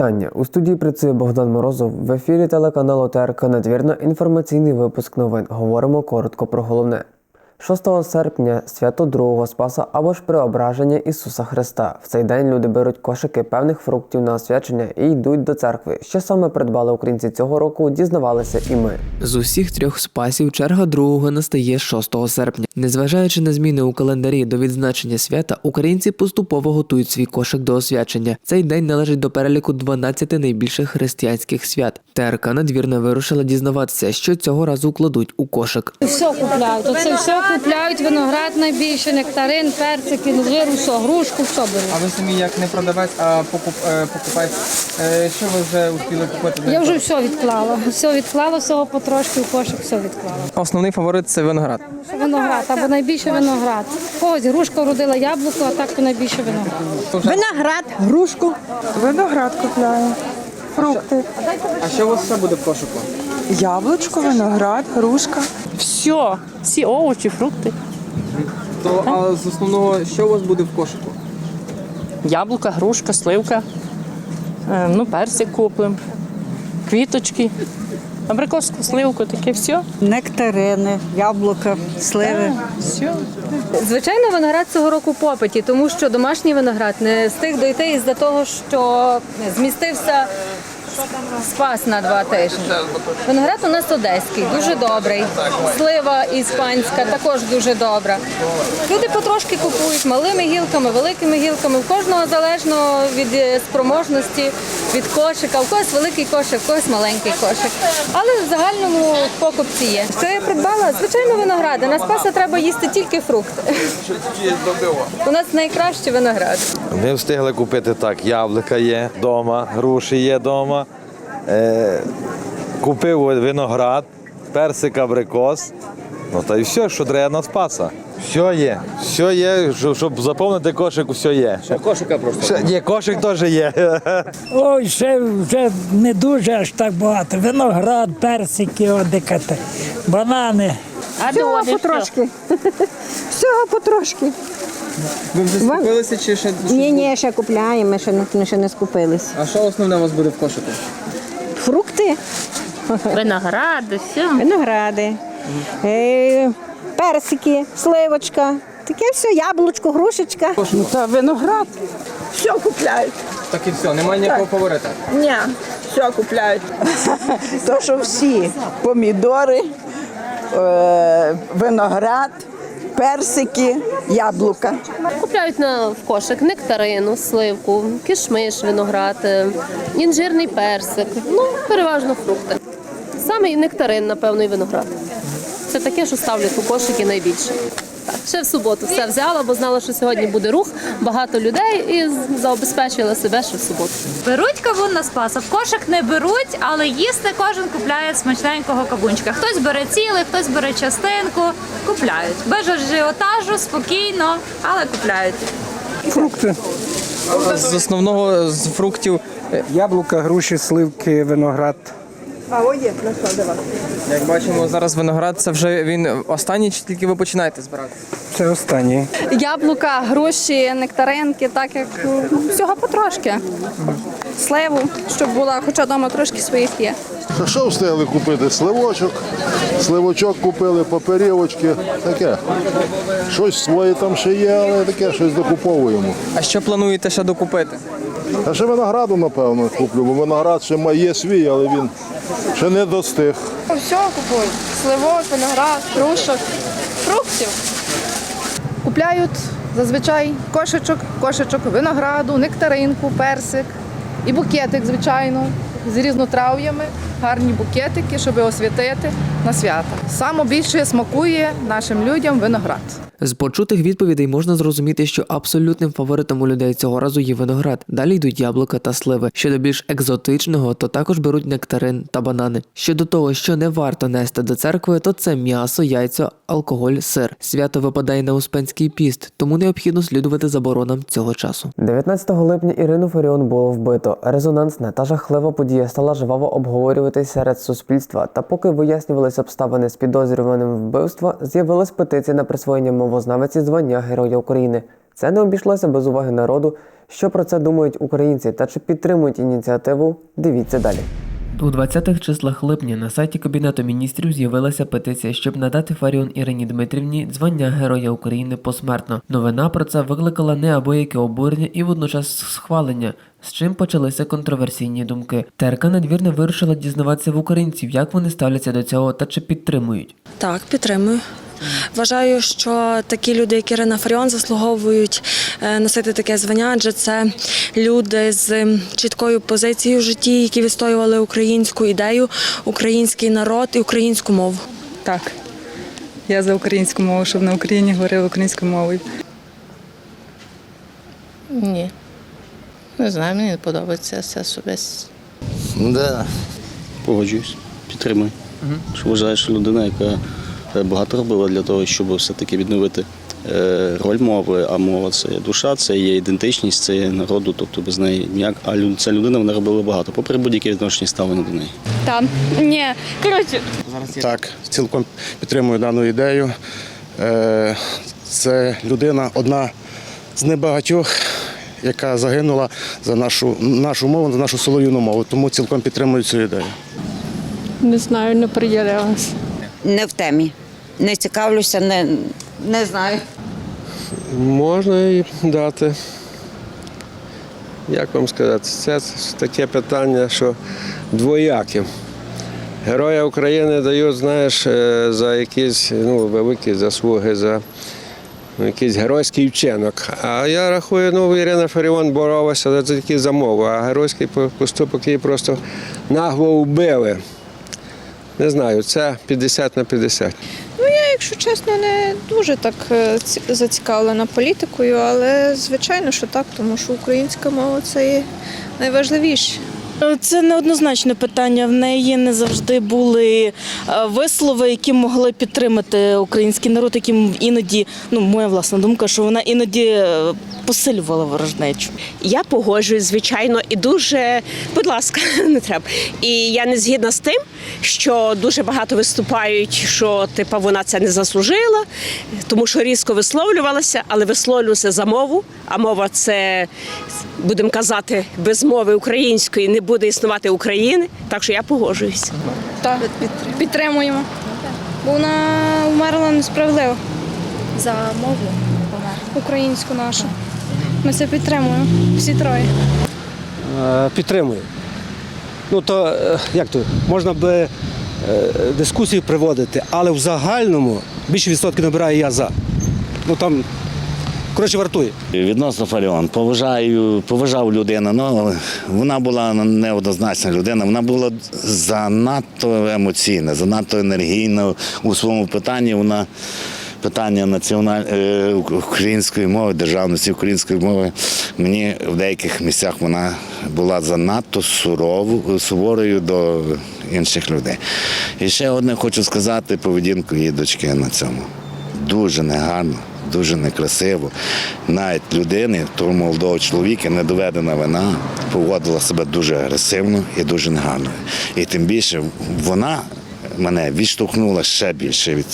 Вітання у студії працює Богдан Морозов. В ефірі телеканалу ТРК Надвірна інформаційний випуск новин. Говоримо коротко про головне. 6 серпня свято Другого Спаса або ж Преображення Ісуса Христа. В цей день люди беруть кошики певних фруктів на освячення і йдуть до церкви. Що саме придбали українці цього року, дізнавалися і ми. З усіх трьох спасів черга другого настає 6 серпня. Незважаючи на зміни у календарі до відзначення свята, українці поступово готують свій кошик до освячення. Цей день належить до переліку 12 найбільших християнських свят. ТРК надвірна вирушила дізнаватися, що цього разу кладуть у кошик. Все купляють. Оце все купляють, виноград найбільше, нектарин, персики, інжир, все, грушку, все беруть. А ви самі як не продавець, а покуп, е, покупець, е, що ви вже успіли купити? Я вже все відклала. Все відклала, всього потрошки в кошик, все відклала. Основний фаворит це виноград. Виноград, або найбільше виноград. Когось грушка вродила яблуко, а так то найбільше виноград. Виноград, грушку. Виноград купляю, фрукти, А що у вас ще буде в кошику? яблучко, виноград, грушка. Все, всі овочі, фрукти. То а з основного, що у вас буде в кошику? Яблука, грушка, сливка. Е, ну, персик купимо. Квіточки. Абрикоску, сливку, таке все. Нектарини, яблука, сливи. Все. Звичайно, виноград цього року в попиті, тому що домашній виноград не встиг дойти із-за того, що змістився спас на два тижні. Виноград у нас одеський, дуже добрий. Слива іспанська також дуже добра. Люди потрошки купують малими гілками, великими гілками. В кожного залежно від е, спроможності, від кошика. У когось великий кошик, у когось маленький кошик. Але в загальному покупці є. Що я придбала? Звичайно, виногради. На спаса треба їсти тільки фрукти. У нас найкращий виноград. Ми встигли купити так, яблука є вдома, груші є вдома. Е, купив виноград, персик, абрикос. Ну та й все, що треба на спаса. Все є. Все є, щоб, щоб заповнити кошик, все є. Ще кошика просто. Ні, кошик теж є. Ой, ще вже не дуже аж так багато. Виноград, персики, одикати, банани. А Всього потрошки. Всього потрошки. Ви вже скупилися чи ще? Ні, ні, ще купляємо, ще не, ще не скупились. А що основне у вас буде в кошику? Фрукти, Виноград, все. виногради, е, персики, сливочка. Таке все, яблучко, грушечка. Та виноград. Все купляють. Так і все, немає ніякого фаворита. Ні, все купляють. То, що всі помідори, е, виноград, персики, яблука. Купляють на в кошик нектарину, сливку, кишмиш, виноград, е, інжирний персик. Ну, переважно фрукти. Саме і нектарин, напевно, і виноград. Це таке, що ставлять у кошики найбільше. Так, ще в суботу все взяла, бо знала, що сьогодні буде рух, багато людей і забезпечила себе ще в суботу. Беруть кавун на спаса, в кошик не беруть, але їсти кожен купляє смачненького кавунчика. Хтось бере цілий, хтось бере частинку. Купляють. Без ажіотажу, спокійно, але купляють. Фрукти. З основного з фруктів, Яблука, груші, сливки, виноград. Як бачимо, зараз виноград це вже він останній, чи тільки ви починаєте збирати? Це останнє. Яблука, груші, нектаринки, так як всього потрошки. Сливу, щоб була, хоча вдома трошки своїх є. А що встигли купити? Сливочок, сливочок купили, паперівочки, таке. Щось своє там ще є, але таке щось докуповуємо. А що плануєте ще докупити? А ще винограду, напевно, куплю, бо виноград ще має свій, але він ще не достиг. Все купують. Сливок, виноград, грушок, фруктів. Купляють зазвичай кошечок, кошечок винограду, нектаринку, персик і букетик, звичайно, з різнотрав'ями, гарні букетики, щоб освятити на свята. Саме більше смакує нашим людям виноград. З почутих відповідей можна зрозуміти, що абсолютним фаворитом у людей цього разу є виноград. Далі йдуть яблука та сливи. Щодо більш екзотичного, то також беруть нектарин та банани. Щодо того, що не варто нести до церкви, то це м'ясо, яйця, алкоголь, сир. Свято випадає на Успенський піст, тому необхідно слідувати заборонам цього часу. 19 липня Ірину Фаріон було вбито. Резонансна та жахлива подія стала жваво обговорюватись серед суспільства. Та поки вияснювалися обставини з підозрюваним вбивства, з'явилась петиція на присвоєння мовознавиці звання Героя України. Це не обійшлося без уваги народу. Що про це думають українці та чи підтримують ініціативу? Дивіться далі. У 20-х числах липня на сайті Кабінету міністрів з'явилася петиція, щоб надати Фаріон Ірині Дмитрівні звання Героя України посмертно. Новина про це викликала неабияке обурення і водночас схвалення, з чим почалися контроверсійні думки. ТРК надвірне вирішила дізнаватися в українців, як вони ставляться до цього та чи підтримують. Так, підтримую. Вважаю, що такі люди, як Ірина Фаріон, заслуговують е, носити таке звання, адже це люди з чіткою позицією в житті, які відстоювали українську ідею, український народ і українську мову. Так. Я за українську мову, щоб на Україні говорили українською мовою. Ні. Не знаю, мені не подобається це особисто. Да, погоджуюсь, підтримую. Що вважаю, що людина, яка е, багато робила для того, щоб все-таки відновити е, роль мови, а мова це є душа, це є ідентичність, це є народу, тобто без неї ніяк. А ця людина вона робила багато, попри будь-яке відношення ставлення до неї. Там ні. Коротше, Так, цілком підтримую дану ідею. Е, Це людина одна з небагатьох, яка загинула за нашу, нашу мову, за нашу солов'їну мову. Тому цілком підтримую цю ідею. Не знаю, не приділялася. Не в темі. Не цікавлюся, не, не знаю. Можна і дати. Як вам сказати, це таке питання, що двояке. Героя України дають, знаєш, е, за якісь ну, великі заслуги, за якийсь геройський вчинок. А я рахую, ну, Ірина Фаріон боролася за тільки за мову, а геройський поступок її просто нагло вбили. Не знаю, це 50 на 50. Якщо чесно, не дуже так е, зацікавлена політикою, але звичайно, що так, тому що українська мова це є найважливіше. Це неоднозначне питання. В неї не завжди були е, вислови, які могли підтримати український народ, яким іноді, ну моя власна думка, що вона іноді е, посилювала ворожнечу. Я погоджуюсь, звичайно, і дуже, будь ласка, не треба. І я не згідна з тим, що дуже багато виступають, що типа вона це не заслужила, тому що різко висловлювалася, але висловлювалася за мову. А мова це, будемо казати, без мови української не буде існувати України. Так що я погоджуюсь. Так, підтримуємо. Бо вона вмерла несправедливо. За мову українську нашу. Ми це підтримуємо. Всі троє. Підтримую. Ну то е, як то можна би е, дискусію приводити, але в загальному більше відсотків набираю я за. Ну там коротше вартує. Відносно Фаріон, поважаю, поважав людину, але вона була неоднозначна людина, вона була занадто емоційна, занадто енергійна у своєму питанні. Вона питання національ... е, української мови, державності української мови. Мені в деяких місцях вона була занадто сурову, суворою до інших людей. І ще одне хочу сказати поведінку її дочки на цьому. Дуже негарно, дуже некрасиво. Навіть людини, того молодого чоловіка, не доведена вина, поводила себе дуже агресивно і дуже негарно. І тим більше вона мене відштовхнула ще більше від,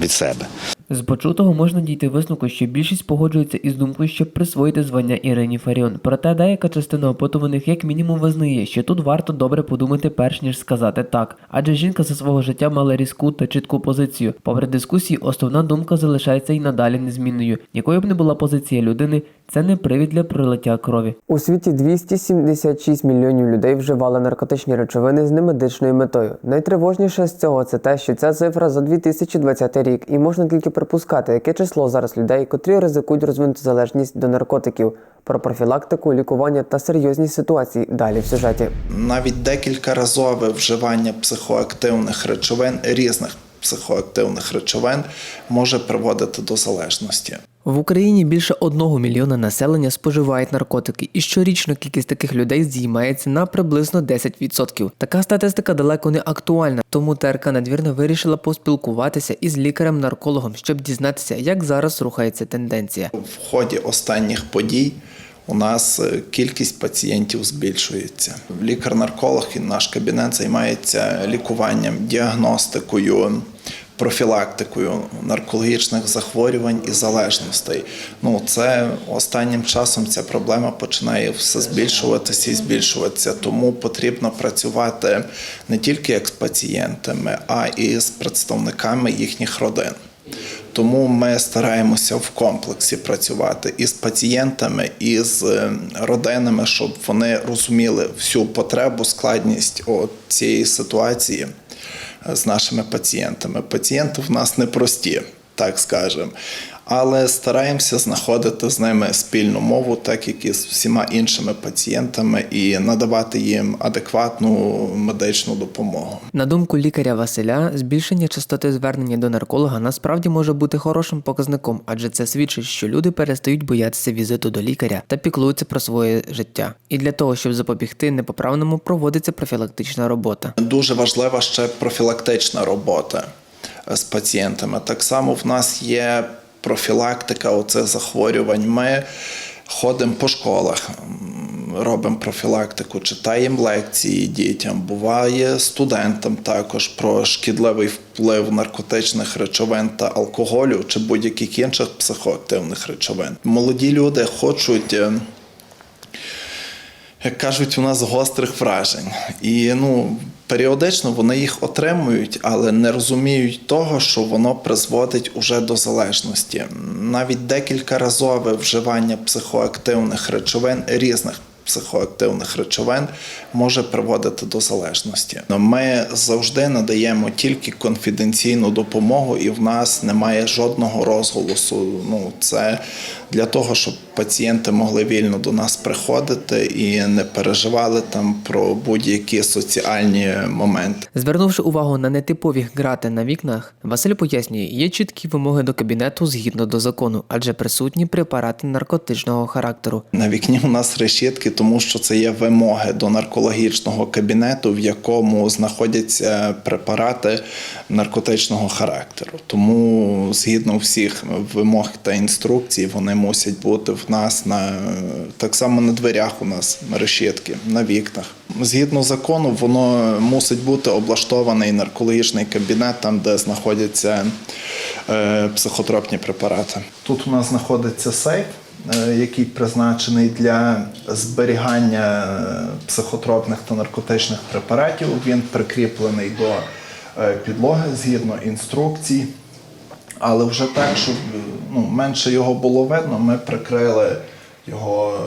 від себе. З почутого можна дійти висновку, що більшість погоджується із думкою, щоб присвоїти звання Ірині Фаріон. Проте деяка частина опитуваних як мінімум визнає, що тут варто добре подумати, перш ніж сказати так. Адже жінка за свого життя мала різку та чітку позицію. Попри дискусії, основна думка залишається і надалі незмінною. Якою б не була позиція людини, це не привід для пролиття крові. У світі 276 мільйонів людей вживали наркотичні речовини з немедичною метою. Найтривожніше з цього це те, що ця цифра за 2020 рік, і можна тільки припускати, яке число зараз людей, котрі ризикують розвинути залежність до наркотиків. Про профілактику, лікування та серйозні ситуації далі в сюжеті. навіть декількаразове вживання психоактивних речовин, різних психоактивних речовин, може приводити до залежності. В Україні більше одного мільйона населення споживають наркотики, і щорічно кількість таких людей здіймається на приблизно 10%. Така статистика далеко не актуальна, тому ТРК надвірна вирішила поспілкуватися із лікарем-наркологом, щоб дізнатися, як зараз рухається тенденція. В ході останніх подій у нас е, кількість пацієнтів збільшується. Лікар-нарколог і наш кабінет займається лікуванням, діагностикою, профілактикою наркологічних захворювань і залежностей. Ну, це останнім часом ця проблема починає все збільшуватися і збільшуватися. Тому потрібно працювати не тільки як з пацієнтами, а і з представниками їхніх родин. Тому ми стараємося в комплексі працювати і з пацієнтами, і з е, родинами, щоб вони розуміли всю потребу, складність цієї ситуації з нашими пацієнтами. Пацієнти в нас непрості, так скажемо. Але стараємося знаходити з ними спільну мову, так як і з всіма іншими пацієнтами, і надавати їм адекватну медичну допомогу. На думку лікаря Василя, збільшення частоти звернення до нарколога насправді може бути хорошим показником, адже це свідчить, що люди перестають боятися візиту до лікаря та піклуються про своє життя. І для того, щоб запобігти непоправному, проводиться профілактична робота. Дуже важлива ще профілактична робота з пацієнтами. Так само в нас є профілактика оцих захворювань. Ми ходимо по школах, робимо профілактику, читаємо лекції дітям. Буває студентам також про шкідливий вплив наркотичних речовин та алкоголю чи будь-яких інших психоактивних речовин. Молоді люди хочуть. Як кажуть, у нас гострих вражень. І ну, періодично вони їх отримують, але не розуміють того, що воно призводить уже до залежності. Навіть декількаразове вживання психоактивних речовин різних. Психоактивних речовин може приводити до залежності. Ми завжди надаємо тільки конфіденційну допомогу, і в нас немає жодного розголосу. Ну це для того, щоб пацієнти могли вільно до нас приходити і не переживали там про будь-які соціальні моменти. Звернувши увагу на нетипові грати на вікнах, Василь пояснює, є чіткі вимоги до кабінету згідно до закону, адже присутні препарати наркотичного характеру. На вікні у нас решітки, тому що це є вимоги до наркологічного кабінету, в якому знаходяться препарати наркотичного характеру. Тому згідно всіх вимог та інструкцій, вони мусять бути в нас на так само на дверях. У нас решітки, на вікнах. Згідно закону, воно мусить бути облаштований наркологічний кабінет, там де знаходяться е, психотропні препарати. Тут у нас знаходиться сейф е, який призначений для зберігання е, психотропних та наркотичних препаратів. Він прикріплений до підлоги згідно інструкцій. Але вже так, щоб ну, менше його було видно, ми прикрили його,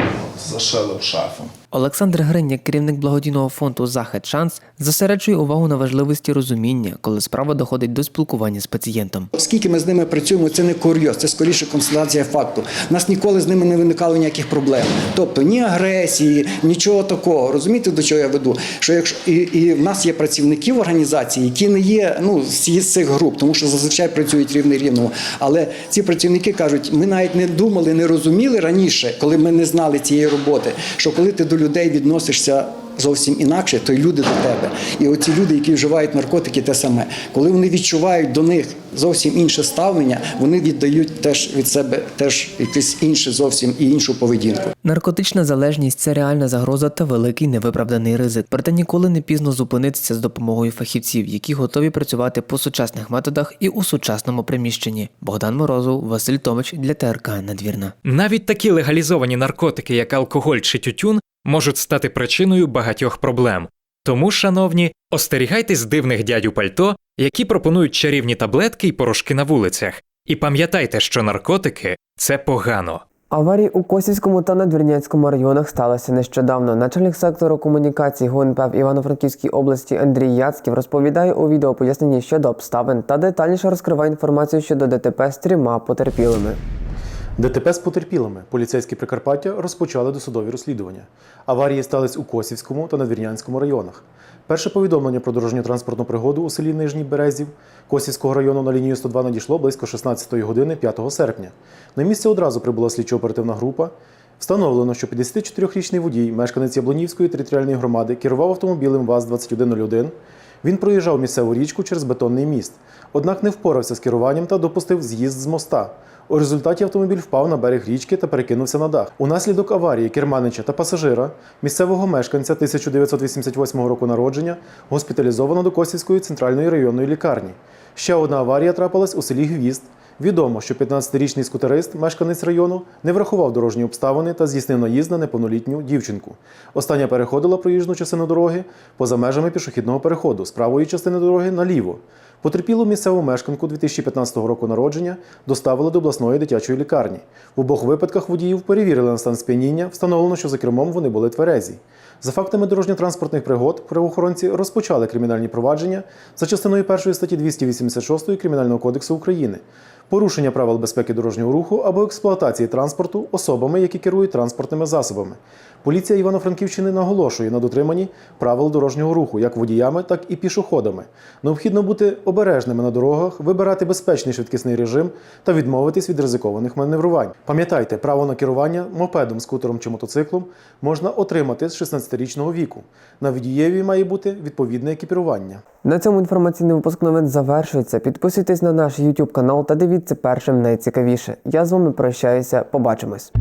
е, зашили в шафу. Олександр Гринь, як керівник благодійного фонду Захід Шанс, зосереджує увагу на важливості розуміння, коли справа доходить до спілкування з пацієнтом. Оскільки ми з ними працюємо, це не курйоз, це скоріше констатація факту. У нас ніколи з ними не виникало ніяких проблем. Тобто ні агресії, нічого такого. Розумієте, до чого я веду? Що якщо і, і в нас є працівники в організації, які не є ну з цих груп, тому що зазвичай працюють рівний рівному. Але ці працівники кажуть, ми навіть не думали, не розуміли раніше, коли ми не знали цієї роботи, що коли ти до людей відносишся. Зовсім інакше, то й люди до тебе. І оці люди, які вживають наркотики, те саме. Коли вони відчувають до них зовсім інше ставлення, вони віддають теж від себе теж якесь інше зовсім і іншу поведінку. Наркотична залежність це реальна загроза та великий невиправданий ризик. Проте ніколи не пізно зупинитися з допомогою фахівців, які готові працювати по сучасних методах і у сучасному приміщенні. Богдан Морозов, Василь Томич для ТРК Надвірна. Навіть такі легалізовані наркотики, як алкоголь чи тютюн, можуть стати причиною багатьох проблем. Тому, шановні, остерігайтесь дивних дядю пальто, які пропонують чарівні таблетки й порошки на вулицях. І пам'ятайте, що наркотики це погано. Аварії у Косівському та Надвірнянському районах сталися нещодавно. Начальник сектору комунікацій ГУНП в Івано-Франківській області Андрій Яцьків розповідає у відео поясненні щодо обставин та детальніше розкриває інформацію щодо ДТП з трьома потерпілими. ДТП з потерпілими. Поліцейські Прикарпаття розпочали досудові розслідування. Аварії стались у Косівському та Надвірнянському районах. Перше повідомлення про дорожньо-транспортну пригоду у селі Нижній Березів Косівського району на лінію 102 надійшло близько 16 години 5 серпня. На місце одразу прибула слідчо-оперативна група. Встановлено, що 54-річний водій, мешканець Яблонівської територіальної громади, керував автомобілем ВАЗ-2101, Він проїжджав місцеву річку через бетонний міст, однак не впорався з керуванням та допустив з'їзд з моста. У результаті автомобіль впав на берег річки та перекинувся на дах. Унаслідок аварії керманича та пасажира, місцевого мешканця 1988 року народження, госпіталізовано до Косівської центральної районної лікарні. Ще одна аварія трапилась у селі Гвізд. Відомо, що 15-річний скутерист, мешканець району, не врахував дорожні обставини та здійснив наїзд на неповнолітню дівчинку. Остання переходила проїжджу частину дороги поза межами пішохідного переходу з правої частини дороги наліво. Потерпілу місцеву мешканку 2015 року народження доставили до обласної дитячої лікарні. В обох випадках водіїв перевірили на стан сп'яніння, встановлено, що за кермом вони були тверезі. За фактами дорожньо-транспортних пригод правоохоронці розпочали кримінальні провадження за частиною 1 статті 286 Кримінального кодексу України. Порушення правил безпеки дорожнього руху або експлуатації транспорту особами, які керують транспортними засобами. Поліція Івано-Франківщини наголошує на дотриманні правил дорожнього руху як водіями, так і пішоходами. Необхідно бути обережними на дорогах, вибирати безпечний швидкісний режим та відмовитись від ризикованих маневрувань. Пам'ятайте, право на керування мопедом, скутером чи мотоциклом можна отримати з 16-річного віку. На водієві має бути відповідне екіпірування. На цьому інформаційний випуск новин завершується. Підписуйтесь на наш YouTube канал та дивіться першим найцікавіше. Я з вами прощаюся. Побачимось.